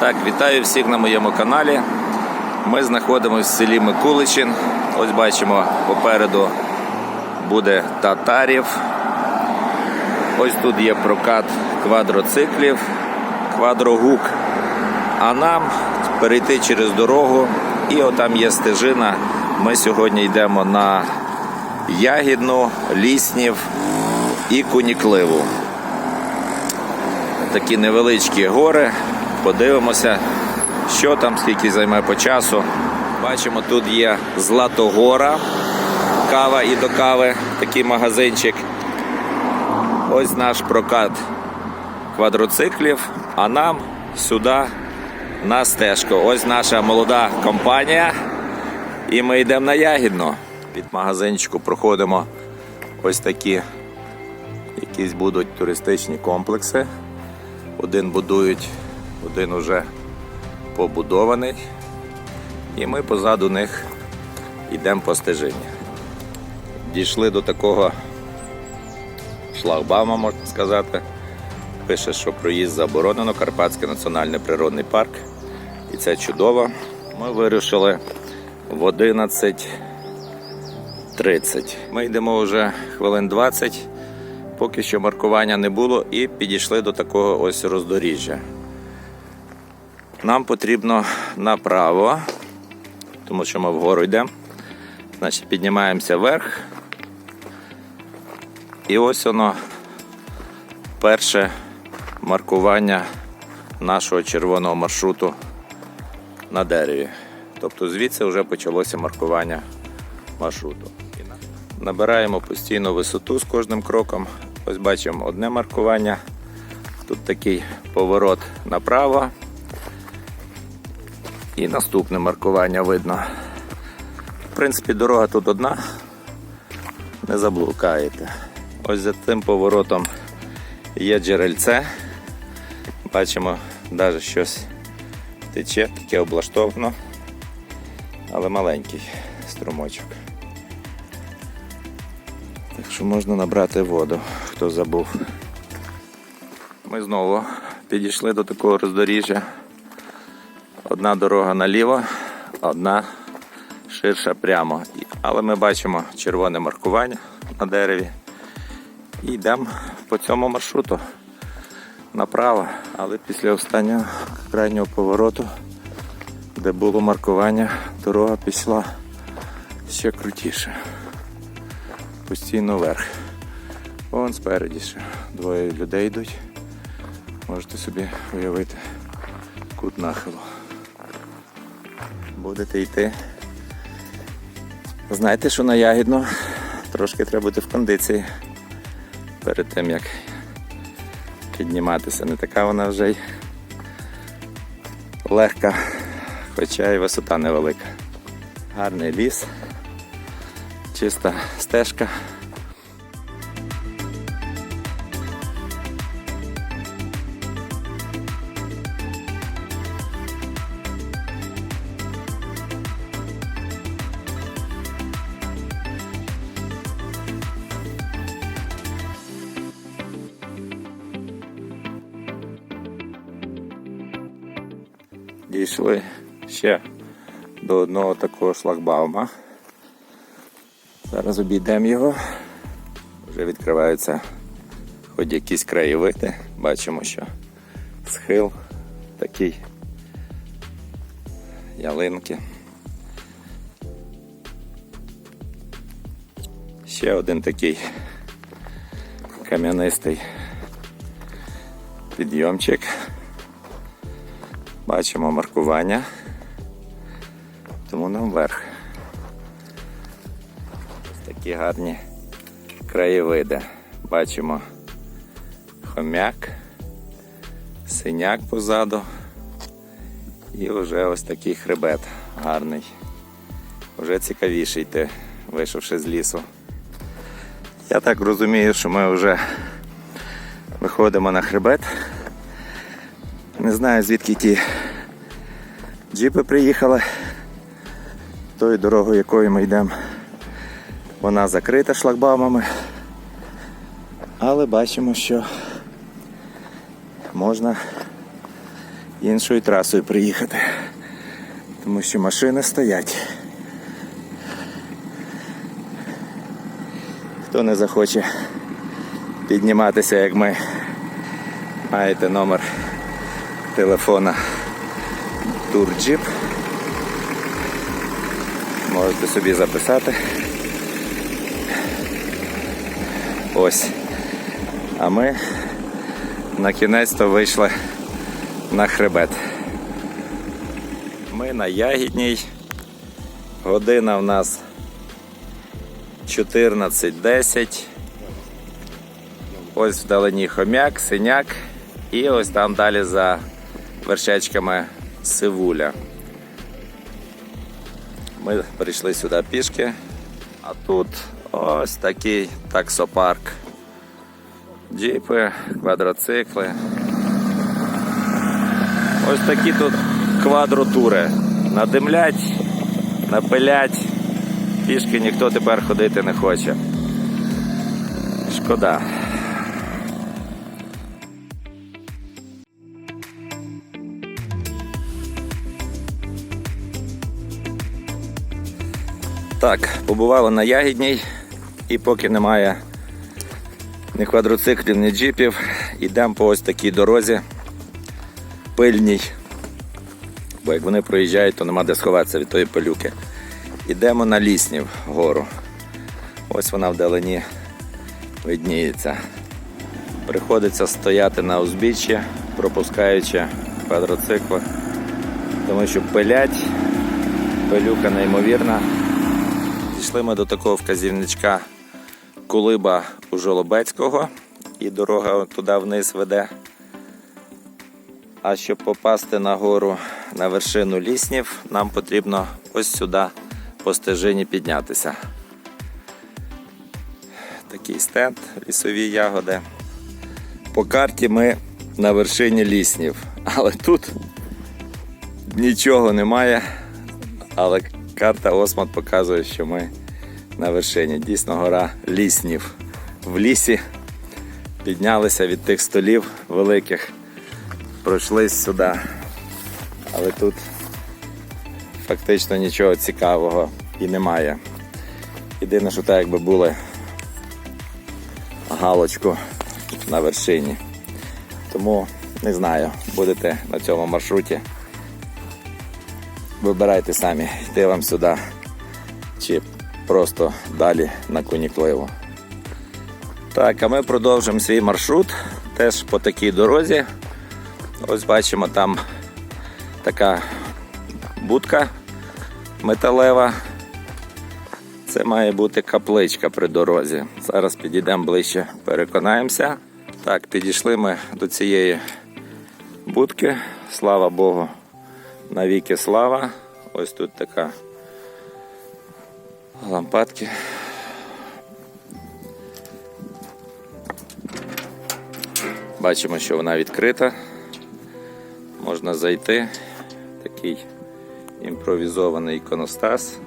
Так, вітаю всіх на моєму каналі. Ми знаходимося в селі Микуличин. Ось бачимо, попереду буде татарів. Ось тут є прокат квадроциклів, квадрогук. А нам перейти через дорогу, і отам є стежина. Ми сьогодні йдемо на Ягідну, Ліснів і Кунікливу. Такі невеличкі гори. Подивимося, що там, скільки займе по часу. Бачимо, тут є Златогора, кава і до кави, такий магазинчик. Ось наш прокат квадроциклів, а нам сюди на стежку. Ось наша молода компанія. І ми йдемо на Ягідну. Від магазинчику проходимо ось такі якісь будуть туристичні комплекси. Один будують, один уже побудований. І ми позаду них йдемо по стежині. Дійшли до такого шлагбаума, можна сказати. Пише, що проїзд заборонено, Карпатський національний природний парк. І це чудово. Ми вирішили в 11.30. Ми йдемо вже хвилин 20. Поки що маркування не було і підійшли до такого ось роздоріжжя. Нам потрібно направо, тому що ми вгору йдемо. Значить, піднімаємося вверх. І ось воно перше маркування нашого червоного маршруту на дереві. Тобто звідси вже почалося маркування маршруту. Набираємо постійно висоту з кожним кроком. Ось бачимо одне маркування. Тут такий поворот направо. І наступне маркування видно. В принципі, дорога тут одна. Не заблукаєте. Ось за цим поворотом є джерельце. Бачимо, навіть щось тече, таке облаштовано, але маленький струмочок. Так що можна набрати воду, хто забув. Ми знову підійшли до такого роздоріжжя. Одна дорога наліво, одна ширша прямо. Але ми бачимо червоне маркування на дереві. І йдемо по цьому маршруту направо. Але після останнього крайнього повороту, де було маркування, дорога пішла ще крутіше постійно вверх. Вон спереді ще двоє людей йдуть. Можете собі уявити кут нахилу. Будете йти. Знаєте, що на ягідно трошки треба бути в кондиції перед тим як підніматися. Не така вона вже й легка, хоча і висота невелика. Гарний ліс чиста стежка. Дійшли ще до одного такого шлагбаума. Зараз обійдемо його. Вже відкриваються хоч якісь краєвиди. Бачимо, що схил такий ялинки. Ще один такий кам'янистий підйомчик. Бачимо маркування, тому нам вверх такі гарні краєвиди. Бачимо хомяк, синяк позаду і вже ось такий хребет гарний. Вже цікавіше йти, вийшовши з лісу. Я так розумію, що ми вже виходимо на хребет. Не знаю звідки ті джипи приїхали, тою дорогою, якою ми йдемо. Вона закрита шлагбаумами. Але бачимо, що можна іншою трасою приїхати. Тому що машини стоять. Хто не захоче підніматися, як ми, маєте номер телефона Турджіп. Можете собі записати. Ось. А ми на кінець-то вийшли на хребет. Ми на Ягідній. Година в нас 14.10. Ось вдалині хомяк, синяк. І ось там далі за вершечками сивуля. Ми прийшли сюди пішки, а тут ось такий таксопарк. Джіпи, квадроцикли. Ось такі тут квадротури. Надимлять, напилять. Пішки ніхто тепер ходити не хоче. Шкода. Так, побували на Ягідній і поки немає ні квадроциклів, ні джипів, йдемо по ось такій дорозі пильній. Бо як вони проїжджають, то нема де сховатися від тої пилюки. Йдемо на ліснів гору. Ось вона вдалині видніється. Приходиться стояти на узбіччі, пропускаючи квадроцикли, тому що пилять, пилюка неймовірна. Дійшли ми до такого вказівничка Кулиба у Жолобецького і дорога туди вниз веде. А щоб попасти на гору на вершину ліснів, нам потрібно ось сюди по стежині піднятися. Такий стенд, лісові ягоди. По карті ми на вершині ліснів, але тут нічого немає. Але карта Осмот показує, що ми на вершині. Дійсно, гора ліснів. В лісі піднялися від тих столів великих, пройшли сюди. Але тут фактично нічого цікавого і немає. Єдине, що так якби були галочку на вершині. Тому не знаю, будете на цьому маршруті. Вибирайте самі, йти вам сюди чи просто далі на Кунікливу. Так, а ми продовжимо свій маршрут теж по такій дорозі. Ось бачимо там така будка металева. Це має бути капличка при дорозі. Зараз підійдемо ближче, переконаємося. Так, підійшли ми до цієї будки. Слава Богу, навіки слава. Ось тут така лампадки. Бачимо, що вона відкрита. Можна зайти. Такий імпровізований іконостас.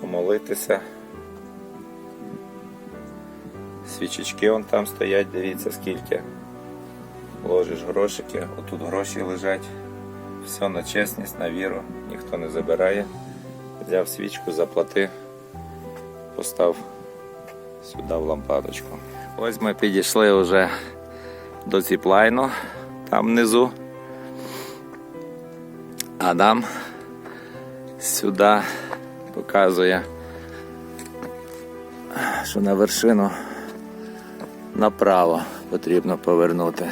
Помолитися. Свічечки вон там стоять, дивіться скільки. Ложиш грошики, отут гроші лежать. Все на чесність, на віру, ніхто не забирає. Взяв свічку, заплатив, постав сюди в лампадочку. Ось ми підійшли вже до зіплайну там внизу. А нам сюди показує, що на вершину направо потрібно повернути.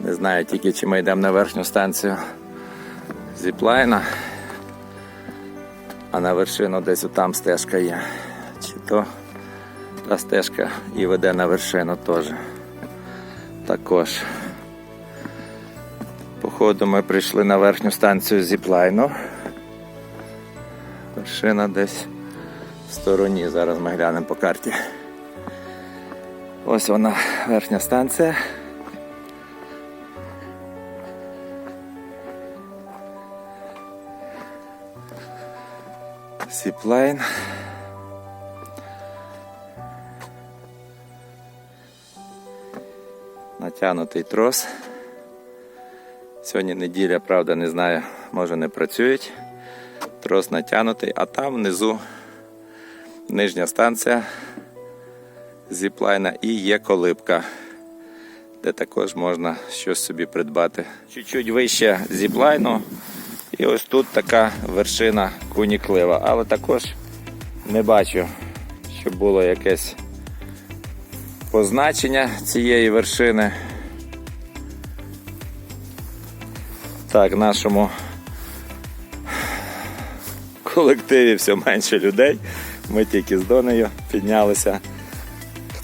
Не знаю тільки чи ми йдемо на верхню станцію зіплайна, а на вершину десь там стежка є. Чи то та стежка і веде на вершину теж. Також. Походу ми прийшли на верхню станцію зіплайну. Вершина десь в стороні. Зараз ми глянемо по карті. Ось вона верхня станція. Сіплайн. Натягнутий трос. Сьогодні неділя, правда, не знаю, може не працюють. Трос натягнутий, а там внизу нижня станція зіплайна і є колибка, де також можна щось собі придбати. Чуть-чуть вище зіплайну. І ось тут така вершина куніклива, але також не бачу, щоб було якесь позначення цієї вершини. Так, нашому колективі все менше людей. Ми тільки з Донею піднялися.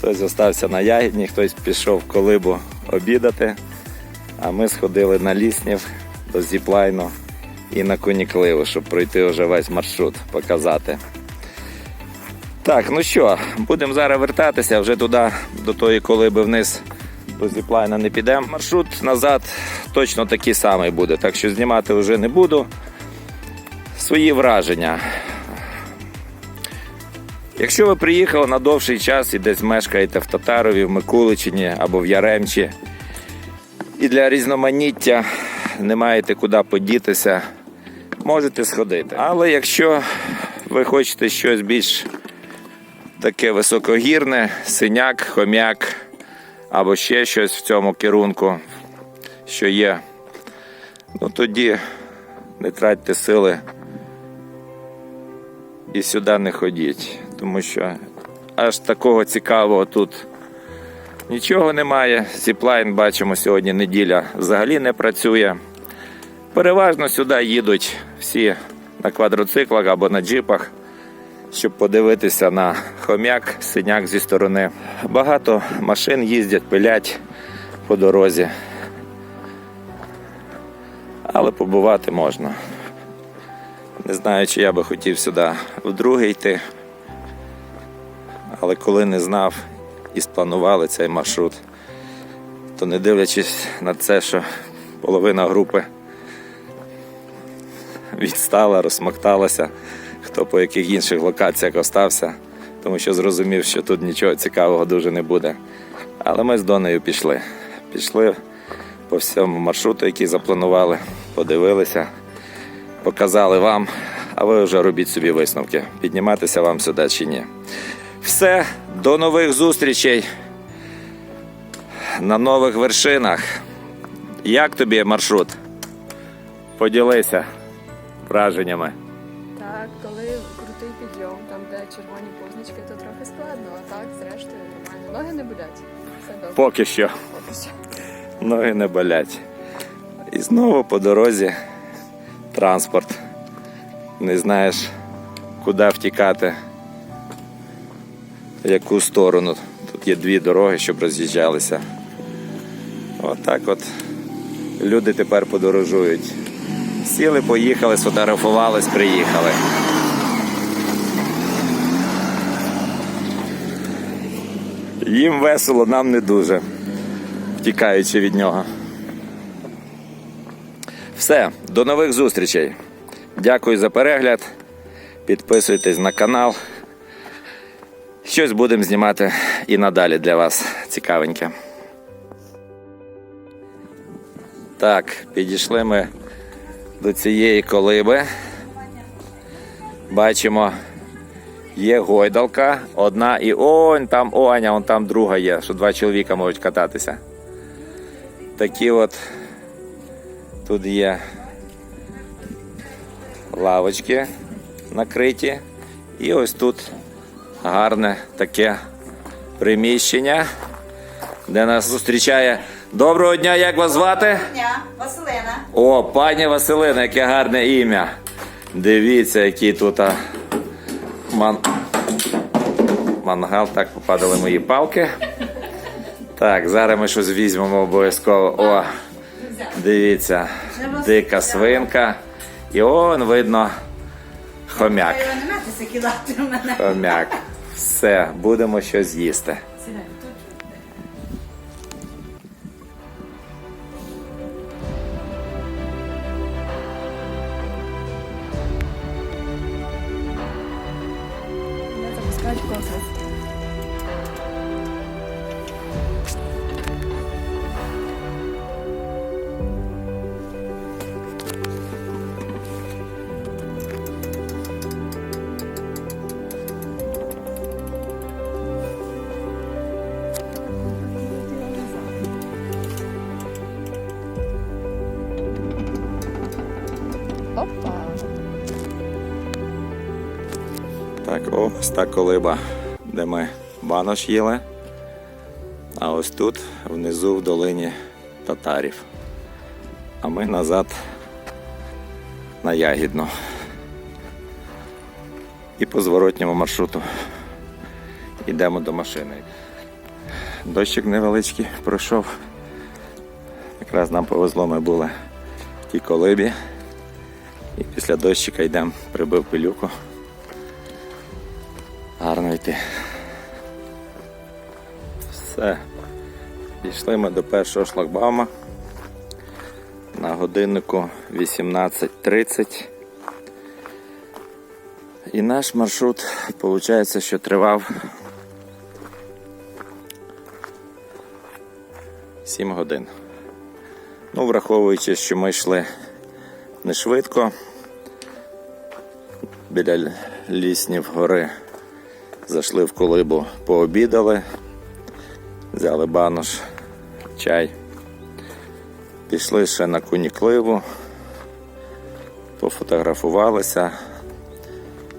Хтось залишився на ягідні, хтось пішов в колибу обідати. А ми сходили на ліснів до зіплайну і на кунікливу, щоб пройти вже весь маршрут, показати. Так, ну що, будемо зараз вертатися вже туди, до тої колиби вниз до зіплайна не підемо. Маршрут назад точно такий самий буде, так що знімати вже не буду. Свої враження. Якщо ви приїхали на довший час і десь мешкаєте в Татарові, в Микуличині або в Яремчі, і для різноманіття не маєте куди подітися, можете сходити. Але якщо ви хочете щось більш таке високогірне, синяк, хомяк або ще щось в цьому керунку, що є, ну тоді не тратьте сили і сюди не ходіть, тому що аж такого цікавого тут нічого немає. Зіплайн, бачимо, сьогодні неділя взагалі не працює. Переважно сюди їдуть всі на квадроциклах або на джипах, щоб подивитися на хомяк, синяк зі сторони. Багато машин їздять, пилять по дорозі. Але побувати можна. Не знаю, чи я би хотів сюди вдруге йти. Але коли не знав і спланували цей маршрут, то не дивлячись на це, що половина групи відстала, розсмокталася, хто по яких інших локаціях остався, тому що зрозумів, що тут нічого цікавого дуже не буде. Але ми з Донею пішли. Пішли по всьому маршруту, який запланували, подивилися, показали вам, а ви вже робіть собі висновки, підніматися вам сюди чи ні. Все, до нових зустрічей на нових вершинах. Як тобі маршрут? Поділися враженнями. Так, коли крутий підйом, там де червоні позначки, то трохи складно, а так, зрештою, нормально. Ноги не болять. Все добре. Поки що. Поки що. Ноги не болять. І знову по дорозі транспорт. Не знаєш, куди втікати, яку сторону. Тут є дві дороги, щоб роз'їжджалися. Отак от люди тепер подорожують. Сіли, поїхали, сфотографувались, приїхали. Їм весело, нам не дуже втікаючи від нього. Все, до нових зустрічей. Дякую за перегляд. Підписуйтесь на канал. Щось будемо знімати і надалі для вас цікавеньке. Так, підійшли ми до цієї колиби. Бачимо, є гойдалка, одна і он там Оня, он там друга є, що два чоловіка можуть кататися. Такі от тут є лавочки накриті. І ось тут гарне таке приміщення, де нас зустрічає. Доброго дня, як вас звати? дня, Василина. О, пані Василина, яке гарне ім'я. Дивіться, який тут а, ман... мангал. Так попадали мої палки. Так, зараз ми щось візьмемо обов'язково. О, дивіться, дика свинка. І он видно хомяк. Хомяк. Все, будемо щось їсти. Ось та колиба, де ми банош їли. А ось тут, внизу в долині татарів. А ми назад на Ягідну. І по зворотньому маршруту йдемо до машини. Дощик невеличкий пройшов. Якраз нам повезло, ми були в тій колибі. І після дощика йдемо, прибив пилюку. Йти. Все. Дійшли ми до першого шлагбаума. На годиннику 18.30. І наш маршрут, виходить, що тривав 7 годин. Ну, враховуючи, що ми йшли не швидко. Біля ліснів гори зайшли в колибу, пообідали, взяли банош, чай. Пішли ще на кунікливу, пофотографувалися.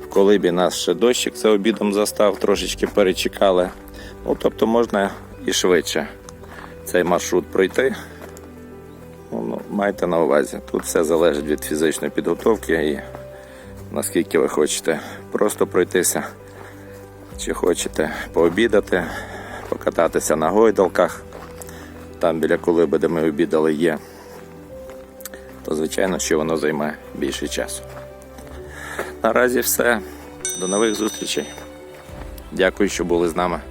В колибі нас ще дощик за обідом застав, трошечки перечекали. Ну, тобто можна і швидше цей маршрут пройти. Ну, ну, майте на увазі. Тут все залежить від фізичної підготовки і наскільки ви хочете просто пройтися, чи хочете пообідати, покататися на гойдалках. Там біля колиби, де ми обідали, є. То звичайно, що воно займе більше часу. Наразі все. До нових зустрічей. Дякую, що були з нами.